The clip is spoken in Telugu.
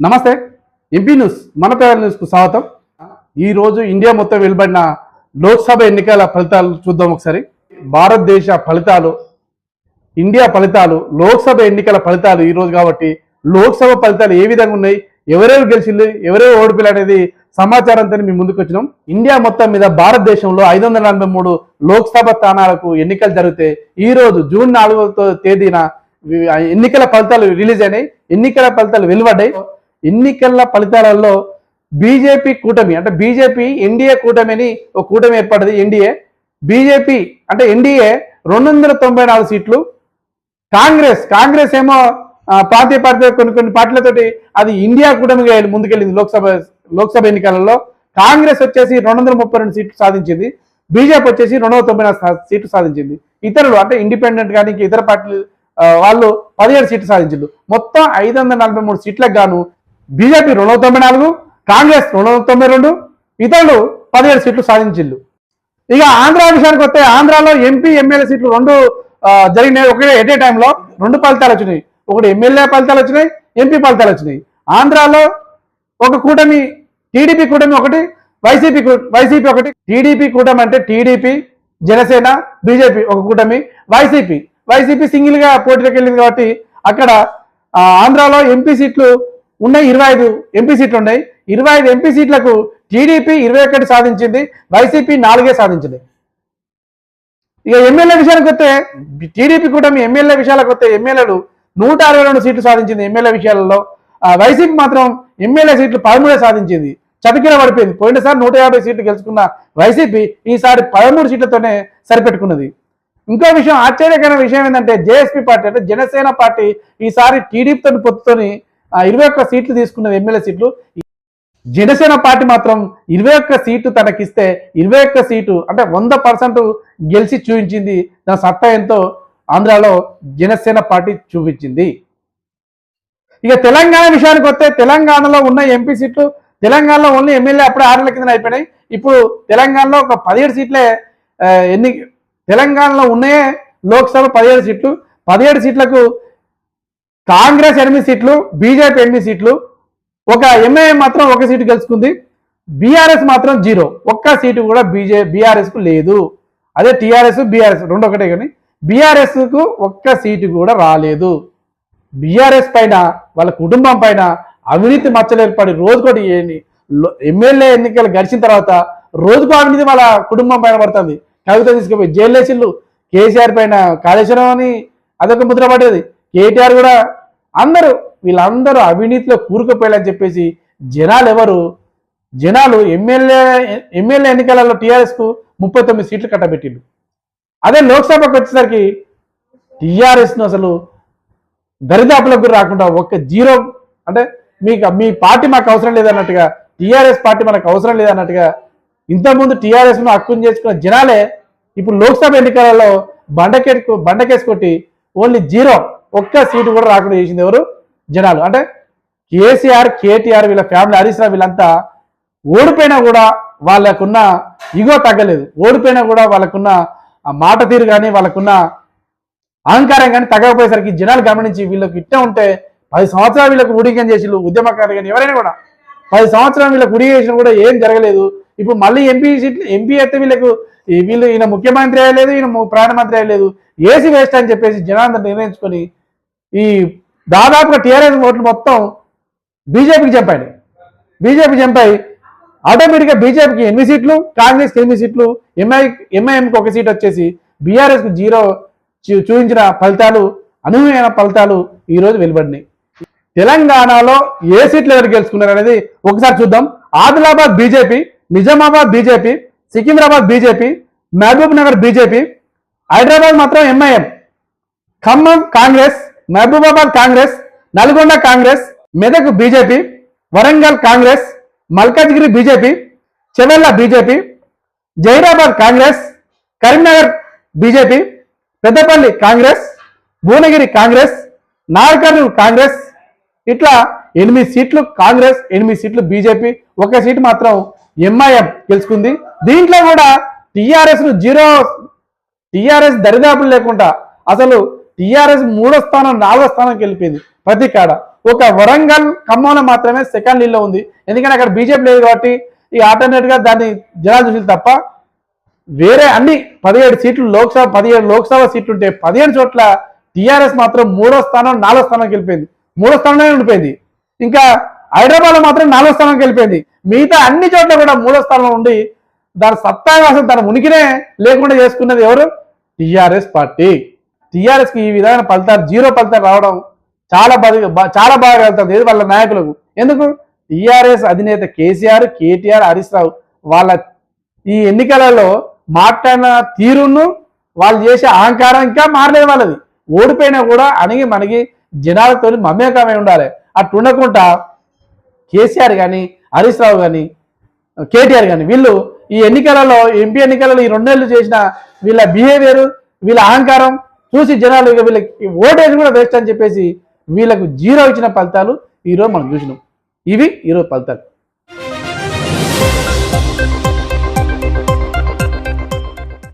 నమస్తే ఎంపీ న్యూస్ మన పేద న్యూస్కు స్వాగతం. ఈ రోజు ఇండియా మొత్తం వెలువడిన లోక్సభ ఎన్నికల ఫలితాలు చూద్దాం ఒకసారి. భారతదేశ ఫలితాలు ఇండియా ఫలితాలు లోక్సభ ఎన్నికల ఫలితాలు ఈ రోజు కాబట్టి లోక్సభ ఫలితాలు ఏ విధంగా ఉన్నాయి ఎవరెవరు గెలిచింది ఎవరెవరు ఓడిపోయారు అనేది సమాచారంతో మేము ముందుకు వచ్చినాం. ఇండియా మొత్తం మీద భారతదేశంలో ఐదు వందల నలభై మూడు లోక్సభ స్థానాలకు ఎన్నికలు జరిగితే ఈ రోజు జూన్ నాలుగో తేదీన ఎన్నికల ఫలితాలు రిలీజ్ అయినాయి. ఎన్నికల ఫలితాలు వెలువడ్డాయి. ఎన్నికల ఫలితాలలో బీజేపీ కూటమి అంటే బీజేపీ ఎన్డీఏ కూటమి అని ఒక కూటమి ఏర్పడింది ఎన్డీఏ. బీజేపీ అంటే ఎన్డీఏ రెండు వందల తొంభై నాలుగు సీట్లు. కాంగ్రెస్ కాంగ్రెస్ ఏమో పార్టీ ప్రాంతీయ పార్టీ కొన్ని కొన్ని పార్టీలతోటి అది ఇండియా కూటమిగా ముందుకెళ్ళింది లోక్సభ లోక్సభ ఎన్నికలలో. కాంగ్రెస్ వచ్చేసి రెండు వందల ముప్పై రెండు సీట్లు సాధించింది. బీజేపీ వచ్చేసి రెండు వందల తొంభై నాలుగు సీట్లు సాధించింది. ఇతరులు అంటే ఇండిపెండెంట్ కానీ ఇతర పార్టీలు వాళ్ళు పదిహేడు సీట్లు సాధించారు మొత్తం ఐదు వందల నలభై మూడు సీట్లకు గాను బీజేపీ రెండు వందల తొంభై నాలుగు కాంగ్రెస్ రెండు వందల తొంభై రెండు ఇతరులు పదిహేడు సీట్లు సాధించిల్లు. ఇక ఆంధ్ర విషయానికి వస్తే ఆంధ్రాలో ఎంపీ ఎమ్మెల్యే సీట్లు రెండు జరిగినాయి. ఒకటి ఎట్ ఏ టైంలో రెండు ఫలితాలు వచ్చినాయి. ఒకటి ఎమ్మెల్యే ఫలితాలు వచ్చినాయి ఎంపీ ఫలితాలు వచ్చినాయి. ఆంధ్రాలో ఒక కూటమి టీడీపీ కూటమి ఒకటి వైసీపీ వైసీపీ ఒకటి. టీడీపీ కూటమి అంటే టీడీపీ జనసేన బీజేపీ ఒక కూటమి వైసీపీ. వైసీపీ సింగిల్గా పోటీలోకి వెళ్ళింది కాబట్టి అక్కడ ఆంధ్రాలో ఎంపీ సీట్లు ఉన్నాయి ఇరవై ఐదు ఎంపీ సీట్లు ఉన్నాయి. ఇరవై ఐదు ఎంపీ సీట్లకు టీడీపీ ఇరవై ఒకటి సాధించింది వైసీపీ నాలుగే సాధించింది. ఇక ఎమ్మెల్యే విషయానికి వస్తే టీడీపీ కూటమి ఎమ్మెల్యే విషయాలకు వస్తే ఎమ్మెల్యేలు నూట అరవై రెండు సీట్లు సాధించింది ఎమ్మెల్యే విషయాలలో. వైసీపీ మాత్రం ఎమ్మెల్యే సీట్లు పదమూడే సాధించింది. చతికిన పడిపోయింది. పోయినసారి నూట యాభై సీట్లు గెలుచుకున్న వైసీపీ ఈసారి పదమూడు సీట్లతోనే సరిపెట్టుకున్నది. ఇంకో విషయం ఆశ్చర్యకరమైన విషయం ఏంటంటే జేఎస్పీ పార్టీ అంటే జనసేన పార్టీ ఈసారి టీడీపీతో పొత్తుతోని ఇరవై ఒక్క సీట్లు తీసుకున్న ఎమ్మెల్యే సీట్లు జనసేన పార్టీ మాత్రం ఇరవై ఒక్క సీటు తనకిస్తే ఇరవై ఒక్క సీటు అంటే వంద పర్సెంట్ గెలిచి చూపించింది దాని సత్తా ఎంతో ఆంధ్రాలో జనసేన పార్టీ చూపించింది. ఇక తెలంగాణ విషయానికి వస్తే తెలంగాణలో ఉన్న ఎంపీ సీట్లు తెలంగాణలో ఓన్లీ ఎమ్మెల్యే అప్పుడే ఆరేళ్ళ కింద అయిపోయినాయి. ఇప్పుడు తెలంగాణలో ఒక పదిహేడు సీట్లే ఎన్ని తెలంగాణలో ఉన్నాయే లోక్సభ పదిహేడు సీట్లు. పదిహేడు సీట్లకు కాంగ్రెస్ ఎనిమిది సీట్లు బీజేపీ ఎనిమిది సీట్లు. ఒక ఎంఐఎం మాత్రం ఒక సీటు గెలుచుకుంది. బీఆర్ఎస్ మాత్రం జీరో. ఒక్క సీటు కూడా బీజే బీఆర్ఎస్కు లేదు. అదే టీఆర్ఎస్ బీఆర్ఎస్ రెండు ఒకటే కానీ బీఆర్ఎస్కు ఒక్క సీటు కూడా రాలేదు. బీఆర్ఎస్ పైన వాళ్ళ కుటుంబం పైన అవినీతి మచ్చలు ఏర్పడి రోజుకోటి ఎమ్మెల్యే ఎన్నికలు గడిచిన తర్వాత రోజుకు అవినీతి వాళ్ళ కుటుంబం పైన పడుతుంది. కవిత తీసుకుపోయి జైలు వేసిళ్ళు కేసీఆర్ పైన కాళేశ్వరం అని అదొక ముద్ర పడేది కేటీఆర్ కూడా అందరూ వీళ్ళందరూ అవినీతిలో కూరుకుపోయాలని చెప్పేసి జనాలు ఎవరు జనాలు ఎమ్మెల్యే ఎమ్మెల్యే ఎన్నికలలో టీఆర్ఎస్కు ముప్పై తొమ్మిది సీట్లు కట్టబెట్టిండు అదే లోక్సభకు వచ్చేసరికి టీఆర్ఎస్ను అసలు దరిదాపులకు గురి రాకుండా ఒక్క జీరో అంటే మీకు మీ పార్టీ మాకు అవసరం లేదన్నట్టుగా టీఆర్ఎస్ పార్టీ మనకు అవసరం లేదన్నట్టుగా ఇంతకుముందు టీఆర్ఎస్ను హక్కుని హక్కును చేసుకున్న జనాలే ఇప్పుడు లోక్సభ ఎన్నికలలో బండకేట్ బండకేసి కొట్టి ఓన్లీ జీరో ఒక్క సీటు కూడా రాకుండా చేసింది ఎవరు? జనాలు. అంటే కేసీఆర్ కేటీఆర్ వీళ్ళ ఫ్యామిలీ హరీష్ రావు వీళ్ళంతా ఓడిపోయినా కూడా వాళ్ళకున్న ఇగో తగ్గలేదు. ఓడిపోయినా కూడా వాళ్ళకున్న ఆ మాట తీరు కానీ వాళ్ళకున్న అహంకారం కానీ తగ్గకపోయేసరికి జనాలు గమనించి వీళ్ళకి ఇట్టే ఉంటే పది సంవత్సరాలు వీళ్ళకి ఉడికం చేసి ఉద్యమకారులు కానీ ఎవరైనా కూడా. పది సంవత్సరాలు వీళ్ళకి ఉడికి చేసినా కూడా ఏం జరగలేదు. ఇప్పుడు మళ్ళీ ఎంపీ సీట్లు ఎంపీ అయితే వీళ్ళకు వీళ్ళు ఈయన ముఖ్యమంత్రి అయ్యలేదు ఈయన ప్రధానమంత్రి అయ్యలేదు. ఏసీ వేస్ట్ అని చెప్పేసి జనాలందరూ నిర్ణయించుకొని ఈ దాదాపుగా టీఆర్ఎస్ ఓట్లు మొత్తం బీజేపీకి చంపాడు బీజేపీ చంపాయి. ఆటోమేటిక్గా బీజేపీకి ఎనిమిది సీట్లు? కాంగ్రెస్కి ఎనిమిది సీట్లు? ఎంఐ ఎంఐఎంకి ఒక సీట్ వచ్చేసి బీఆర్ఎస్కి జీరో చూ- చూపించిన ఫలితాలు అనూహ్యమైన ఫలితాలు ఈ రోజు వెలువడినాయి. తెలంగాణలో ఏ సీట్లు ఎవరు గెలుచుకున్నారు అనేది ఒకసారి చూద్దాం. Adilabad BJP Nizamabad BJP Secunderabad BJP Mahabubnagar BJP Hyderabad మాత్రం MIM. Khammam Congress Mahabubabad Congress Nalgonda Congress Medak BJP Warangal Congress Malkajgiri BJP Chevella BJP Zaheerabad Congress Karimnagar BJP Peddapalli Congress Bhuvanagiri Congress Nagarkurnool Congress. ఇట్లా ఎనిమిది సీట్లు కాంగ్రెస్ ఎనిమిది సీట్లు బీజేపీ ఒక సీటు మాత్రం ఎంఐఎం గెలుచుకుంది. దీంట్లో కూడా టీఆర్ఎస్ను జీరో టీఆర్ఎస్ దరిదాపులు లేకుండా అసలు టిఆర్ఎస్ మూడో స్థానం నాలుగో స్థానంకి వెళ్ళిపోయింది ప్రతి కాడ. ఒక వరంగల్ ఖమ్మంలో మాత్రమే సెకండ్ లీడ్లో ఉంది. ఎందుకంటే అక్కడ బీజేపీ లేదు కాబట్టి ఈ ఆల్టర్నేట్గా దాన్ని జనాలు చూసి తప్ప వేరే అన్ని పదిహేడు సీట్లు లోక్సభ పదిహేడు లోక్సభ సీట్లు ఉంటే పదిహేడు చోట్ల టీఆర్ఎస్ మాత్రం మూడో స్థానం నాలుగో స్థానంకి వెళ్ళిపోయింది. మూడో స్థానంలోనే ఉండిపోయింది. ఇంకా హైదరాబాద్లో మాత్రం నాలుగో స్థానంకి వెళ్ళిపోయింది. మిగతా అన్ని చోట్ల కూడా మూడో స్థానంలో ఉండి దాని సత్తావాసం తన ఉనికినే లేకుండా చేసుకున్నది ఎవరు? TRS party. టిఆర్ఎస్కి ఈ విధమైన ఫలితాలు జీరో ఫలితాలు రావడం చాలా బాగా చాలా బాగా వెళ్తుంది. వాళ్ళ నాయకులకు. ఎందుకు? టిఆర్ఎస్ అధినేత కేసీఆర్ కేటీఆర్ హరీష్ రావు వాళ్ళ ఈ ఎన్నికలలో మాట్లాడిన తీరును వాళ్ళు చేసే అహంకారం ఇంకా మారలేదు వాళ్ళది. ఓడిపోయినా కూడా అణిగి మనకి జనాలతో మమేకమై ఉండాలి. అట్లా ఉండకుండా కేసీఆర్ కానీ హరీష్ రావు కానీ కేటీఆర్ కానీ వీళ్ళు ఈ ఎన్నికలలో ఎంపీ ఎన్నికలలో ఈ రెండేళ్ళు చేసిన వీళ్ళ బిహేవియర్ వీళ్ళ అహంకారం చూసి జనాలు ఇక వీళ్ళకి ఓటేజ్ కూడా వేస్ట్ అని చెప్పేసి వీళ్ళకు జీరో ఇచ్చిన ఫలితాలు ఈరోజు మనం చూసినాం. ఇవి ఈరోజు ఫలితాలు.